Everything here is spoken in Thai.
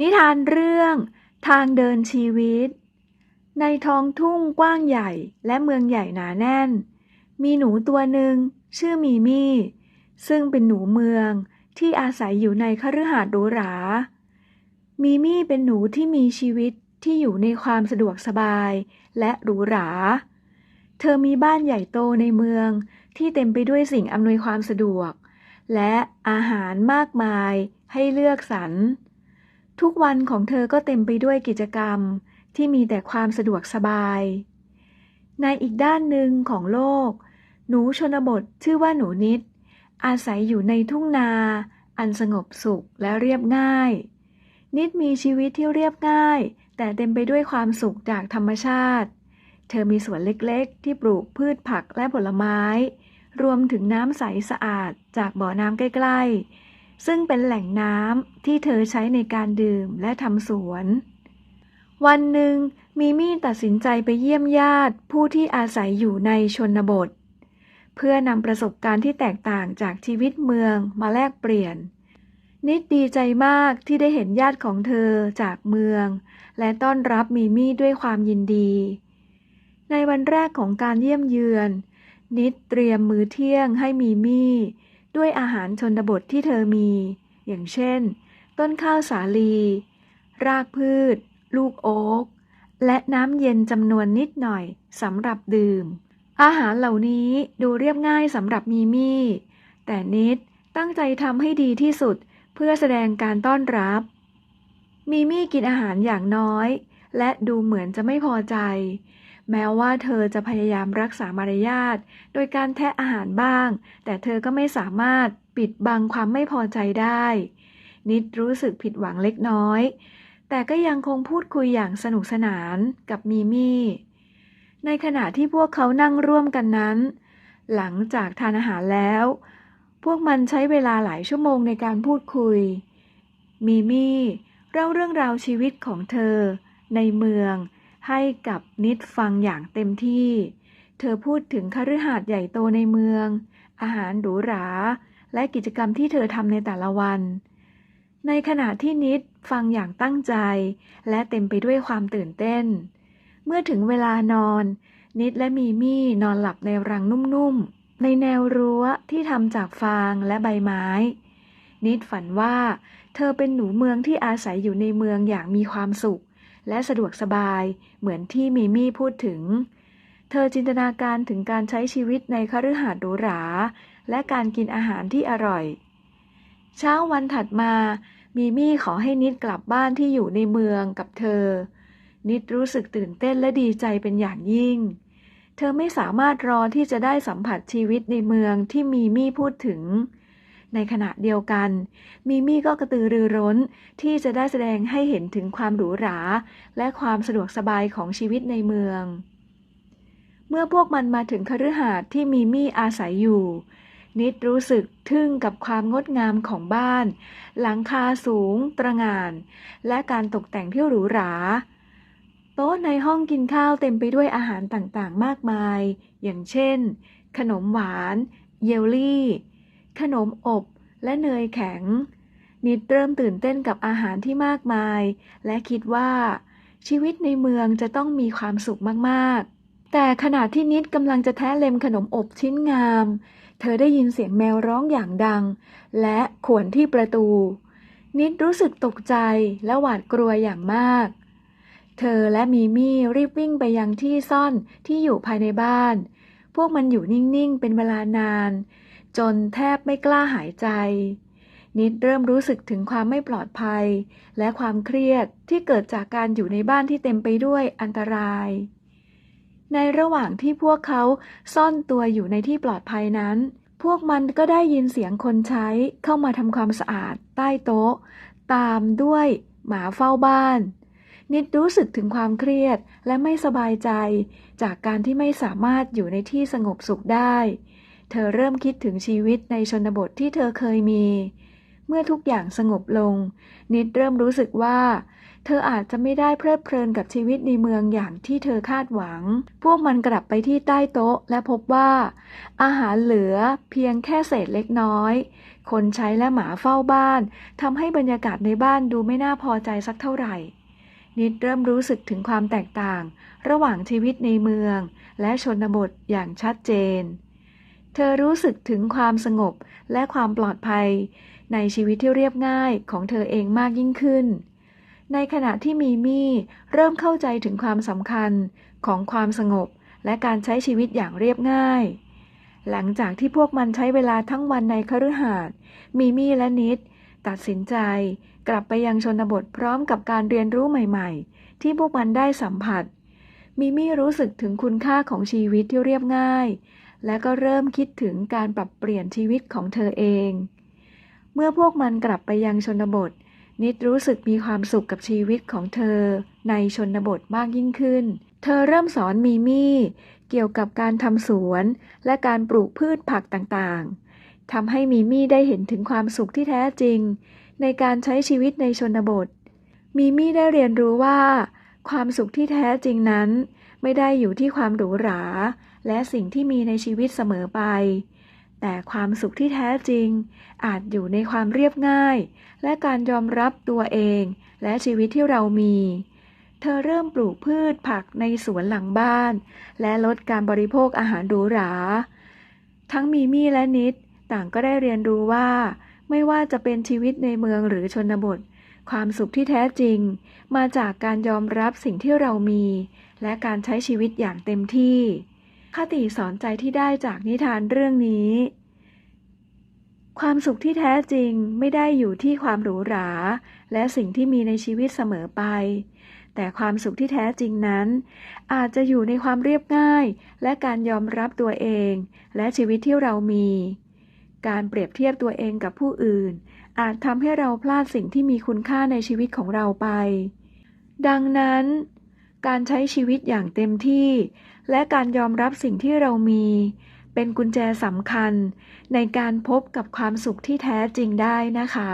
นิทานเรื่องทางเดินชีวิต ในท้องทุ่งกว้างใหญ่และเมืองใหญ่หนาแน่น มีหนูตัวหนึ่งชื่อมีมี่ ซึ่งเป็นหนูเมืองที่อาศัยอยู่ในคฤหาสน์หรูหรา มีมี่เป็นหนูที่มีชีวิตที่อยู่ในความสะดวกสบายและหรูหรา เธอมีบ้านใหญ่โตในเมืองที่เต็มไปด้วยสิ่งอำนวยความสะดวก และอาหารมากมายให้เลือกสรร ทุกวันของเธอก็เต็มไปด้วยกิจกรรมที่มีแต่ความสะดวกสบาย ในอีกด้านหนึ่งของโลก หนูชนบทชื่อว่าหนูนิด อาศัยอยู่ในทุ่งนา อันสงบสุขและเรียบง่าย นิดมีชีวิตที่เรียบง่าย แต่เต็มไปด้วยความสุขจากธรรมชาติ เธอมีสวนเล็กๆ ที่ปลูกพืชผักและผลไม้ รวมถึงน้ำใสสะอาดจากบ่อน้ำใกล้ๆ ซึ่งเป็นแหล่งน้ำที่เธอใช้ในการดื่มและทำสวน วันหนึ่งมีมี่ตัดสินใจไปเยี่ยมญาติผู้ที่อาศัยอยู่ในชนบท เพื่อนำประสบการณ์ที่แตกต่างจากชีวิตเมืองมาแลกเปลี่ยน นิดดีใจมากที่ได้เห็นญาติของเธอจากเมือง และต้อนรับมีมี่ด้วยความยินดี ในวันแรกของการเยี่ยมเยือน นิดเตรียมมื้อเที่ยงให้มีมี่ ด้วยอาหารชนบทที่เธอมี อย่างเช่น ต้นข้าวสาลี รากพืช ลูกโอ๊ก และน้ำเย็นจำนวนนิดหน่อยสำหรับดื่ม อาหารเหล่านี้ดูเรียบง่ายสำหรับมีมี่ แต่นิดตั้งใจทำให้ดีที่สุดเพื่อแสดงการต้อนรับ มีมี่กินอาหารอย่างน้อย และดูเหมือนจะไม่พอใจ แม้ว่าเธอจะพยายามรักษามารยาทโดยการแทะอาหารบ้าง แต่เธอก็ไม่สามารถปิดบังความไม่พอใจได้ นิดรู้สึกผิดหวังเล็กน้อย แต่ก็ยังคงพูดคุยอย่างสนุกสนานกับมีมี่ ในขณะที่พวกเขานั่งร่วมกันนั้น หลังจากทานอาหารแล้ว พวกมันใช้เวลาหลายชั่วโมงในการพูดคุย มีมี่เล่าเรื่องราวชีวิตของเธอในเมือง ให้กับนิดฟังอย่างเต็มที่ เธอพูดถึงคฤหาสน์ใหญ่โตในเมือง อาหารหรูหรา และกิจกรรมที่เธอทำในแต่ละวัน ในขณะที่นิดฟังอย่างตั้งใจ และเต็มไปด้วยความตื่นเต้น เมื่อถึงเวลานอน นิดและมีมี่นอนหลับในรังนุ่มๆ ในแนวรั้วที่ทำจากฟางและใบไม้ นิดฝันว่า เธอเป็นหนูเมืองที่อาศัยอยู่ในเมืองอย่างมีความสุข และสะดวกสบายเหมือนที่มีมี่พูดถึง เธอจินตนาการถึงการใช้ชีวิตในคฤหาสน์หรูหรา และการกินอาหารที่อร่อย เช้าวันถัดมามีมี่ขอให้นิดกลับบ้านที่อยู่ในเมืองกับเธอ นิดรู้สึกตื่นเต้นและดีใจเป็นอย่างยิ่ง เธอไม่สามารถรอที่จะได้สัมผัสชีวิตในเมืองที่มีมี่พูดถึง ในขณะเดียวกันมีมี่ก็กระตือรือร้นที่จะได้แสดงให้เห็นถึงความหรูหรา และความสะดวกสบายของชีวิตในเมือง เมื่อพวกมันมาถึงคฤหาสน์ที่มีมี่อาศัยอยู่ นิดรู้สึกทึ่งกับความงดงามของบ้าน หลังคาสูง ตระงาน และการตกแต่งที่หรูหราโต๊ะในห้องกินข้าวเต็มไปด้วยอาหารต่างๆ มากมาย อย่างเช่น ขนมหวาน เยลลี่ ขนมอบและเนยแข็ง นิดเริ่มตื่นเต้นกับอาหารที่มากมาย และคิดว่า ชีวิตในเมืองจะต้องมีความสุขมากๆ แต่ขณะที่นิดกำลังจะแทะเล็มขนมอบชิ้นงาม เธอได้ยินเสียงแมวร้องอย่างดัง และขวนที่ประตู นิดรู้สึกตกใจและหวาดกลัวอย่างมากเธอและมีมี่รีบวิ่งไปยังที่ซ่อนที่อยู่ภายในบ้าน พวกมันอยู่นิ่ง ๆ เป็นเวลานาน จนแทบไม่กล้าหายใจ นิดเริ่มรู้สึกถึงความไม่ปลอดภัย และความเครียดที่เกิดจากการอยู่ในบ้านที่เต็มไปด้วยอันตราย ในระหว่างที่พวกเขาซ่อนตัวอยู่ในที่ปลอดภัยนั้น พวกมันก็ได้ยินเสียงคนใช้เข้ามาทำความสะอาด ใต้โต๊ะ ตามด้วยหมาเฝ้าบ้านนิดรู้สึกถึงความเครียดและไม่สบายใจ จากการที่ไม่สามารถอยู่ในที่สงบสุขได้ เธอเริ่มคิดถึงชีวิตในชนบทที่เธอเคยมี เมื่อทุกอย่างสงบลง นิดเริ่มรู้สึกว่า เธออาจจะไม่ได้เพลิดเพลินกับชีวิตในเมืองอย่างที่เธอคาดหวัง พวกมันกลับไปที่ใต้โต๊ะและพบว่า อาหารเหลือเพียงแค่เศษเล็กน้อย คนใช้และหมาเฝ้าบ้านทำให้บรรยากาศในบ้านดูไม่น่าพอใจสักเท่าไหร่นิดเริ่มรู้สึกถึงความแตกต่าง ระหว่างชีวิตในเมือง และชนบทอย่างชัดเจน เธอรู้สึกถึงความสงบและความปลอดภัย ในชีวิตที่เรียบง่ายของเธอเองมากยิ่งขึ้น ในขณะที่มีมี่เริ่มเข้าใจถึงความสำคัญของความสงบและการใช้ชีวิตอย่างเรียบง่าย หลังจากที่พวกมันใช้เวลาทั้งวันในคฤหาสน์มีมี่และนิด ตัดสินใจกลับไปยังชนบทพร้อมกับการเรียนรู้ใหม่ๆ ที่พวกมันได้สัมผัส มิมี่รู้สึกถึงคุณค่าของชีวิตที่เรียบง่าย และก็เริ่มคิดถึงการปรับเปลี่ยนชีวิตของเธอเอง เมื่อพวกมันกลับไปยังชนบท นิดรู้สึกมีความสุขกับชีวิตของเธอในชนบทมากยิ่งขึ้น เธอเริ่มสอนมีมี่เกี่ยวกับการทำสวนและการปลูกพืชผักต่างๆ ทำให้มีมี่ได้เห็นถึงความสุขที่แท้จริง ในการใช้ชีวิตในชนบท มีมี่ได้เรียนรู้ว่า ความสุขที่แท้จริงนั้น ไม่ได้อยู่ที่ความหรูหรา และสิ่งที่มีในชีวิตเสมอไป แต่ความสุขที่แท้จริง อาจอยู่ในความเรียบง่าย และการยอมรับตัวเอง และชีวิตที่เรามี เธอเริ่มปลูกพืชผักในสวนหลังบ้าน และลดการบริโภคอาหารหรูหรา ทั้งมีมี่และนิดต่างก็ได้เรียนรู้ว่า ไม่ว่าจะเป็นชีวิตในเมืองหรือชนบทความสุขที่แท้จริง มาจากการยอมรับสิ่งที่เรามี และการใช้ชีวิตอย่างเต็มที่ คติสอนใจที่ได้จากนิทานเรื่องนี้ ความสุขที่แท้จริงไม่ได้อยู่ที่ความหรูหรา และสิ่งที่มีในชีวิตเสมอไป แต่ความสุขที่แท้จริงนั้น อาจจะอยู่ในความเรียบง่าย และการยอมรับตัวเอง และชีวิตที่เรามี การเปรียบเทียบตัวเองกับผู้อื่น อาจทำให้เราพลาดสิ่งที่มีคุณค่าในชีวิตของเราไป ดังนั้นการใช้ชีวิตอย่างเต็มที่ และการยอมรับสิ่งที่เรามี เป็นกุญแจสำคัญในการพบกับความสุขที่แท้จริงได้นะคะ